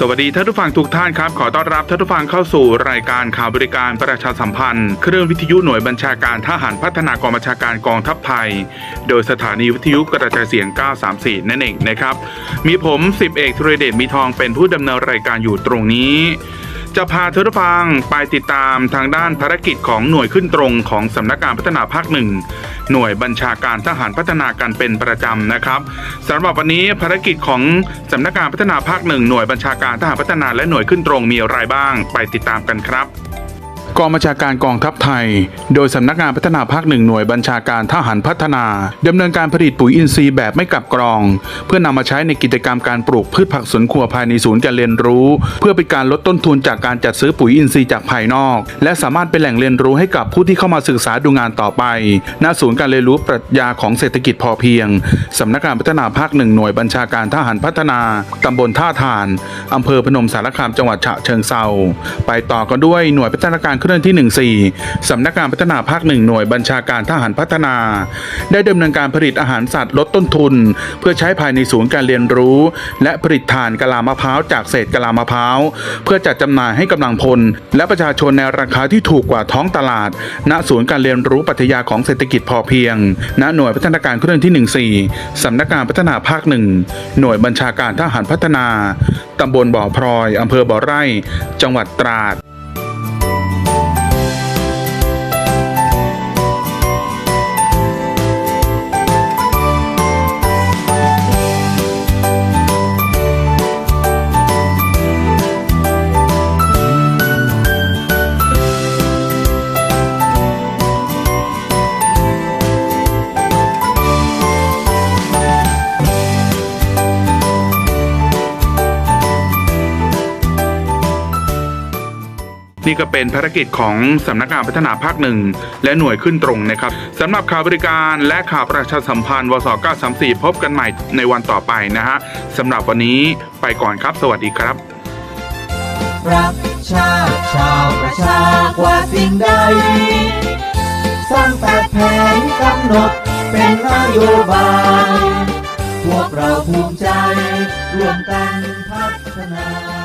สวัสดีท่านผู้ฟังทุกท่านครับ ขอต้อนรับท่านผู้ฟังเข้าสู่รายการข่าวบริการประชาสัมพันธ์ เครื่องวิทยุหน่วยบัญชาการทหารพัฒนากองบัญชาการกองทัพไทย โดยสถานีวิทยุกระจายเสียง 934 นั่นเองนะครับ มีผมสิบเอกธุรเดชมีทองเป็นผู้ดำเนินรายการอยู่ตรงนี้ จะพาท่านผู้ฟังไปติดตามทางด้านภารกิจของหน่วยขึ้นตรงของสำนักงานพัฒนาภาคหนึ่ง หน่วยบัญชาการทหารพัฒนากันเป็นประจำนะครับสำหรับวันนี้ภารกิจของสำนักงานพัฒนาภาคหนึ่งหน่วยบัญชาการทหารพัฒนาและหน่วยขึ้นตรงมีอะไรบ้าง ไปติดตามกันครับ กองบัญชาการกองทัพไทย โดยสำนักงานพัฒนาภาคหนึ่งหน่วยบัญชาการทหารพัฒนาดำเนินการผลิตปุ๋ยอินทรีย์แบบไม่กลับกรอง เพื่อนำมาใช้ในกิจกรรมการปลูกพืชผักสวนครัวภายในศูนย์การเรียนรู้ เพื่อเป็นการลดต้นทุนจากการจัดซื้อปุ๋ยอินทรีย์จากภายนอก และสามารถเป็นแหล่งเรียนรู้ให้กับผู้ที่เข้ามาศึกษาดูงานต่อไปณศูนย์การเรียนรู้ปรัชญาของเศรษฐกิจพอเพียงสำนักงานพัฒนาภาคหนึ่งหน่วยบัญชาการทหารพัฒนาตำบลท่าทานอำเภอพนมสารคามจังหวัดฉะเชิงเซาไปต่อกันด้วยหน่วยพัฒนาการเคลื่อนที่ 14 สำนักงานพัฒนาภาคหนึ่งหน่วยบัญชาการทหารพัฒนา ได้ดำเนินการผลิตอาหารสัตว์ลดต้นทุน เพื่อใช้ภายในศูนย์การเรียนรู้ และผลิตถ่านกะลามะพร้าวจากเศษกะลามะพร้าวเพื่อจัดจำหน่ายให้กำลังพล และประชาชนในราคาที่ถูกกว่าท้องตลาด ณศูนย์การเรียนรู้ปรัชญาของเศรษฐกิจพอเพียง ณหน่วยพัฒนาการเคลื่อนที่ 14 สำนักงานพัฒนาภาคหนึ่งหน่วยบัญชาการทหารพัฒนาตำบลบ่อพลอย อำเภอบ่อไร่ จังหวัดตราด นี่ก็เป็นภารกิจของสำนักงานพัฒนาภาคหนึ่งและหน่วยขึ้นตรงนะครับสำหรับข่าวบริการและข่าวประชาสัมพันธ์วส934 พบกันใหม่ในวันต่อไปนะฮะสำหรับวันนี้ไปก่อนครับ สวัสดีครับ รักชาติชาวประชากว่าสิ่งใด สร้างแปดแผนกำหนดเป็นนโยบาย พวกเราภูมิใจร่วมกันพัฒนา